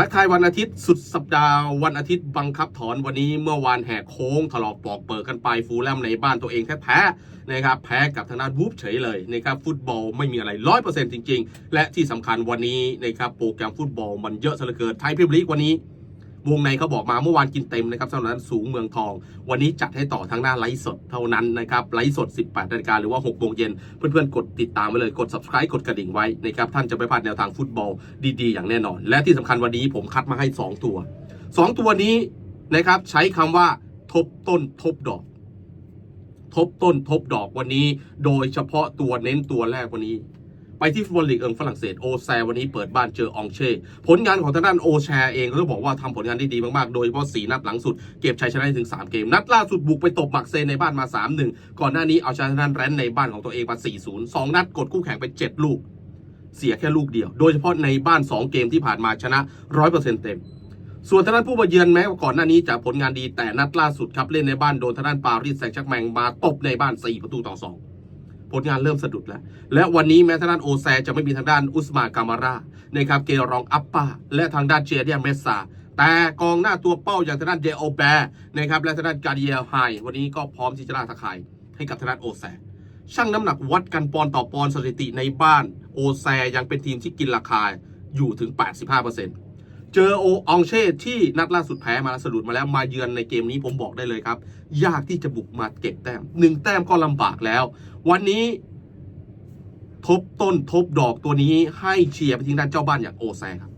ทักทายวันอาทิตย์สุดสัปดาห์วันอาทิตย์บังคับถอนวันนี้เมื่อวานแหกโค้งถลอกปอกเปิดกันไปฟูลแลมในบ้านตัวเองแท้ๆนะครับแพ้กับทางด้านวูฟเฉยเลยนะครับฟุตบอลไม่มีอะไรร้อยเปอร์เซ็นต์จริง ๆ และที่สำคัญวันนี้นะครับโปรแกรมฟุตบอลมันเยอะซะเหลือเกินไทยพิมลีกวันนี้ วงในเขาบอกมาเมื่อวานกินเต็มนะครับสำหรับนั้นสูงเมืองทอง วันนี้จัดให้ต่อทางหน้าไลฟ์สดเท่านั้นนะครับไลฟ์สด 18นาฬิกาหรือว่า6โมงเย็นเพื่อนๆ กดติดตามไว้เลยกด subscribe กดกระดิ่งไว้นะครับท่านจะไม่พลาดแนวทางฟุตบอลดีๆ อย่างแน่นอน และที่สำคัญวันนี้ผมคัดมาให้ 2 ตัว 2 ตัวนี้นะครับใช้คำว่าทบต้นทบดอก ทบต้นทบดอกวันนี้ โดยเฉพาะตัวเน้นตัวแรกวันนี้ ไปที่ฟุตบอลลีกเอิงฝรั่งเศสโอแซวันนี้เปิดบ้านเจอองเช่ ผลงานของทางด้านโอแชเองก็ต้องบอกว่าทำผลงานได้ดีมาก ๆ โดยเฉพาะ4นัดหลังสุดเก็บชัยชนะถึง 3 เกม นัดล่าสุดบุกไปตบมักเซนในบ้านมา 3-1 ก่อนหน้านี้เอาชนะทางด้านแรนในบ้านของตัวเองมา 4-0 2 นัดกดคู่แข่งไป 7 ลูก เสียแค่ลูกเดียว โดยเฉพาะในบ้าน 2 เกมที่ผ่านมาชนะ 100%เต็มส่วนทางด้านผู้มาเยือนแม้ว่าก่อนหน้านี้จะผลงานดีแต่นัดล่าสุดครับเล่นในบ้านโดนทางด้านปารีสแซงต์แชร์กแมงมาตบในบ้าน 4 ประตูต่อ 2 ผลงานเริ่มสะดุดแล้ว และวันนี้แม้ทางด้านโอแซจะไม่มีทางด้านอุสมากามารานะครับเกรองอัปปาและทางด้านเจเดียเมสซาแต่กองหน้าตัวเป้าอย่างทางด้านเดโอแบร์นะครับและทางด้านกาเดียไฮวันนี้ก็พร้อมที่จะล่าตะข่ายให้กับทางด้านโอแซช่างน้ำหนักวัดกันปอนต่อปอนสถิติในบ้าน โอแซยังเป็นทีมที่กินราคาอยู่ถึง 85% เจอโอองเช่ที่นัดล่าสุดแพ้มาสะดุดมาแล้วมาเยือนในเกมนี้ผมบอกได้เลยครับ ยากที่จะบุกมาเก็บแต้มหนึ่งแต้มก็ลำบากแล้ว วันนี้ ทบต้นทบดอกตัวนี้ให้เชียร์ไปทิ้งด้านเจ้าบ้านอย่างโอแซครับ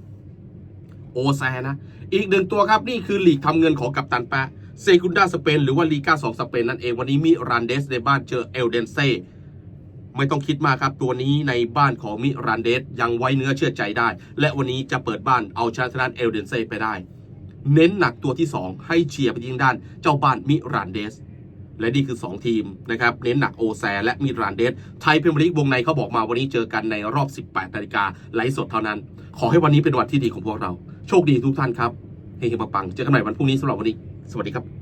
โอแซนะ อีกหนึ่งตัวครับนี่คือหลีกทำเงินของกัปตันแปะเซกุนดาสเปนหรือว่าลีกาสองสเปนนั่นเองวันนี้มิรันเดสในบ้านเจอเอลเดนเซ ไม่ต้องคิดมากครับ ตัวนี้ในบ้านของมิรันเดสยังไว้เนื้อเชื่อใจได้ และวันนี้จะเปิดบ้านเอาชนะทางด้านเอลเดนเซไปได้ เน้นหนักตัวที่ 2 ให้เชียร์ไปทิ้งด้านเจ้าบ้านมิรันเดส และนี่คือ 2 ทีมนะครับเน้นหนักโอแซและมิรานเดส ไทยเพมลีกวงในเขาบอกมาวันนี้เจอกันในรอบ 18นาฬิกาไลฟ์สดเท่านั้น ขอให้วันนี้เป็นวันที่ดีของพวกเรา โชคดีทุกท่านครับเฮงๆปังๆเจอกันใหม่วันพรุ่งนี้สำหรับวันนี้ สวัสดีครับ